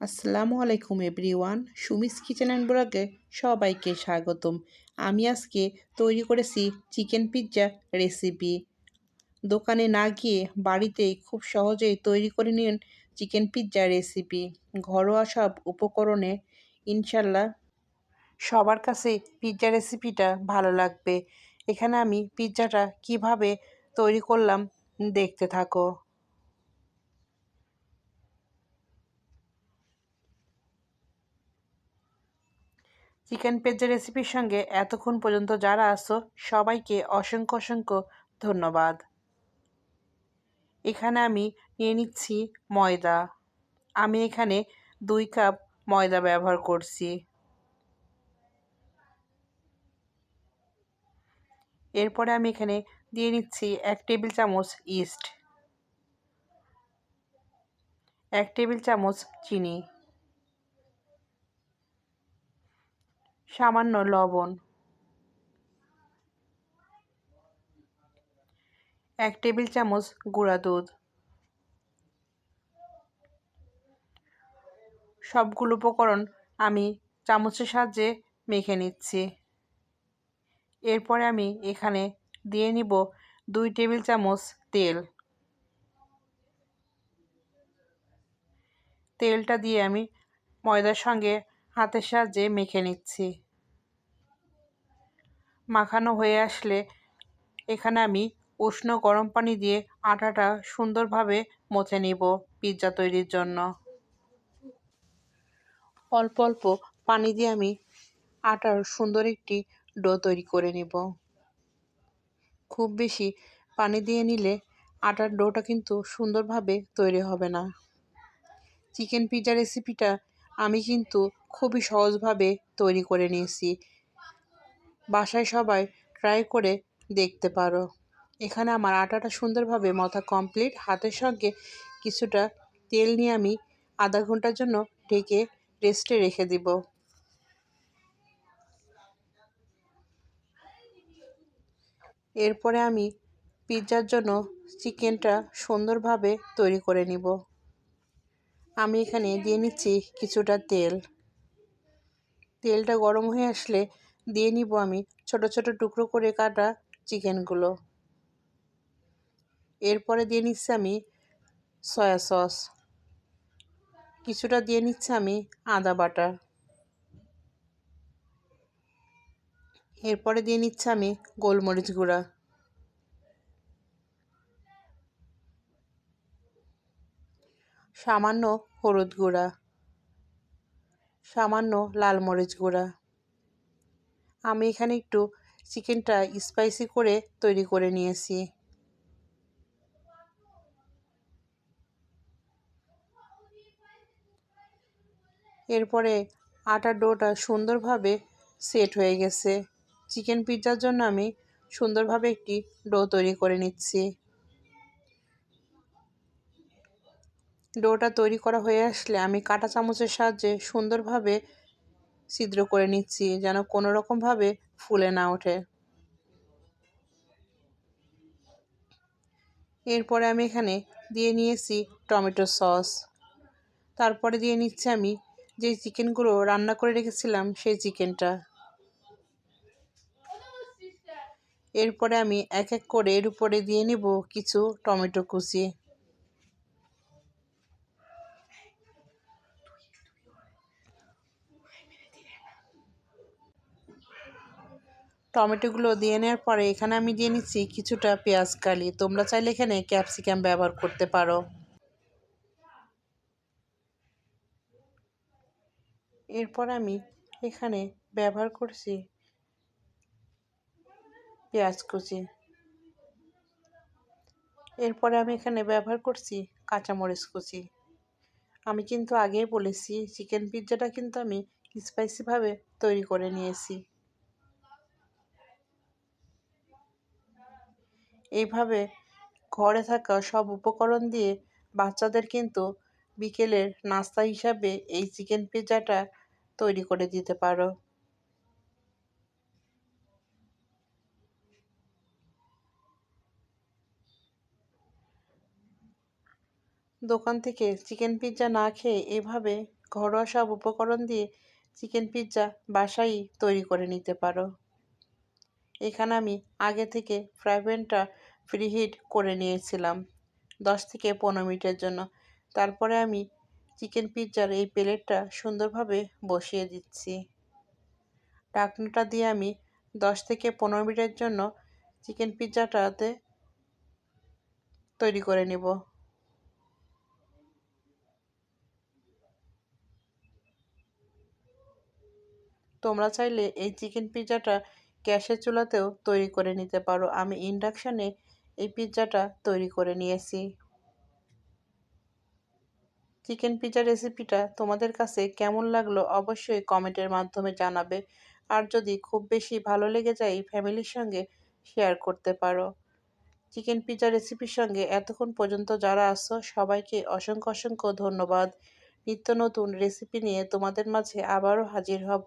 আসসালামু আলাইকুম everyone, Sumi's kitchen and ব্লগে সবাইকে স্বাগতম। আমি আজকে তৈরি করেছি চিকেন পিৎজা রেসিপি। দোকানে না গিয়ে বাড়িতেই খুব সহজেই তৈরি করে নিন চিকেন পিৎজা রেসিপি। ঘরোয়া সব উপকরণে ইনশাল্লাহ সবার কাছে পিৎজা রেসিপিটা ভালো লাগবে। এখানে আমি পিৎজাটা কীভাবে তৈরি করলাম দেখতে থাকো। চিকেন পেজা রেসিপির সঙ্গে এতক্ষণ পর্যন্ত যারা আসো সবাইকে অসংখ্য অসংখ্য ধন্যবাদ। এখানে আমি নিয়ে নিচ্ছি ময়দা। আমি এখানে দুই কাপ ময়দা ব্যবহার করছি। এরপরে আমি এখানে দিয়ে নিচ্ছি এক টেবিল চামচ ইস্ট এক টেবিল চামচ চিনি। সামান্য লবণ। এক টেবিল চামচ গুঁড়া দুধ। সবগুলো উপকরণ আমি চামচের সাহায্যে মেখে নিচ্ছি। এরপরে আমি এখানে দিয়ে নিব দুই টেবিল চামচ তেল। তেলটা দিয়ে আমি ময়দার সঙ্গে হাতের সাহায্যে মেখে নিচ্ছি। মাখানো হয়ে আসলে এখানে আমি উষ্ণ গরম পানি দিয়ে আটাটা সুন্দরভাবে মথে নিব পিৎজা তৈরির জন্য। অল্প অল্প পানি দিয়ে আমি আটার সুন্দর একটি ডো তৈরি করে নিব। খুব বেশি পানি দিয়ে নিলে আটার ডোটা কিন্তু সুন্দরভাবে তৈরি হবে না। চিকেন পিৎজা রেসিপিটা আমি কিন্তু খুবই সহজভাবে তৈরি করে নিয়েছি। বাসায় সবাই ট্রাই করে দেখতে পারো। এখানে আমার আটাটা সুন্দরভাবে মথা কমপ্লিট। হাতের সঙ্গে কিছুটা তেল নিয়ে আমি আধা ঘণ্টার জন্য ঢেকে রেস্টে রেখে দিব। এরপরে আমি পিৎজার জন্য চিকেনটা সুন্দরভাবে তৈরি করে নিব। আমি এখানে দিয়ে নিচ্ছি কিছুটা তেল। তেলটা গরম হয়ে আসলে দিয়ে নিব আমি। ছোট ছোট টুকরো করে কাটা চিকেনগুলো। এরপরে দিয়ে নিচ্ছি আমি সয়া সস। কিছুটা দিয়ে নিচ্ছি আমি আদা বাটা। এরপরে দিয়ে নিচ্ছি আমি গোলমরিচ গুঁড়া। সামান্য হলুদ গুঁড়া। সামান্য লাল মরিচ গুঁড়া। আমি এখানে একটু চিকেনটা স্পাইসি করে তৈরি করে নিয়েছি। এরপরে আটার ডোটা সুন্দরভাবে সেট হয়ে গেছে। চিকেন পিৎজার জন্য আমি সুন্দরভাবে একটি ডো তৈরি করে নিচ্ছি। ডোটা তৈরি করা হয়ে আসলে আমি কাটা চামচের সাহায্যে সুন্দরভাবে ছিদ্র করে নিচ্ছি যেন কোনো রকমভাবে ফুলে না ওঠে। এরপরে আমি এখানে দিয়ে নিয়েছি টমেটো সস। তারপরে দিয়ে নিচ্ছি আমি যে চিকেনগুলো রান্না করে রেখেছিলাম সেই চিকেনটা। এরপরে আমি এক এক করে এর উপরে দিয়ে নিব কিছু টমেটো কুচি। টমেটোগুলো দিয়ে নেওয়ার পরে এখানে আমি দিয়ে নিচ্ছি কিছুটা পেঁয়াজ কালি। তোমরা চাইলে এখানে ক্যাপসিকাম ব্যবহার করতে পারো। এরপর আমি এখানে ব্যবহার করছি পেঁয়াজ কুচি। এরপরে আমি এখানে ব্যবহার করছি কাঁচামরিচ কুচি। আমি কিন্তু আগেই বলেছি, চিকেন পিৎজাটা কিন্তু আমি স্পাইসিভাবে তৈরি করে নিয়েছি। এইভাবে ঘরে থাকা সব উপকরণ দিয়ে বাচ্চাদের কিন্তু বিকেলের নাস্তা হিসাবে এই চিকেন পিৎজাটা তৈরি করে দিতে পারো। দোকান থেকে চিকেন পিৎজা না খেয়ে এভাবে ঘরোয়া সব উপকরণ দিয়ে চিকেন পিৎজা বাসায়ই তৈরি করে নিতে পারো। এখানে আমি আগে থেকে ফ্রাই প্যানটা ফ্রিহিট করে নিয়েছিলাম দশ থেকে পনেরো মিনিটের জন্য। তারপরে আমি চিকেন পিৎজার এই প্লেটটা সুন্দরভাবে বসিয়ে দিচ্ছি। ঢাকনাটা দিয়ে আমি দশ থেকে পনেরো মিনিটের জন্য চিকেন পিৎজাটাতে তৈরি করে নেব। তোমরা চাইলে এই চিকেন পিৎজাটা গ্যাসের চুলাতেও তৈরি করে নিতে পারো। আমি ইন্ডাকশানে এই পিৎজাটা তৈরি করে নিয়েছি। চিকেন পিৎজা রেসিপিটা তোমাদের কাছে কেমন লাগল অবশ্যই কমেন্টের মাধ্যমে জানাবে। আর যদি খুব বেশি ভালো লেগে যায় ফ্যামিলির সঙ্গে শেয়ার করতে পারো। চিকেন পিৎজা রেসিপির সঙ্গে এতক্ষণ পর্যন্ত যারা আসছো সবাইকে অসংখ্য অসংখ্য ধন্যবাদ। নিত্য নতুন রেসিপি নিয়ে তোমাদের মাঝে আবারও হাজির হব।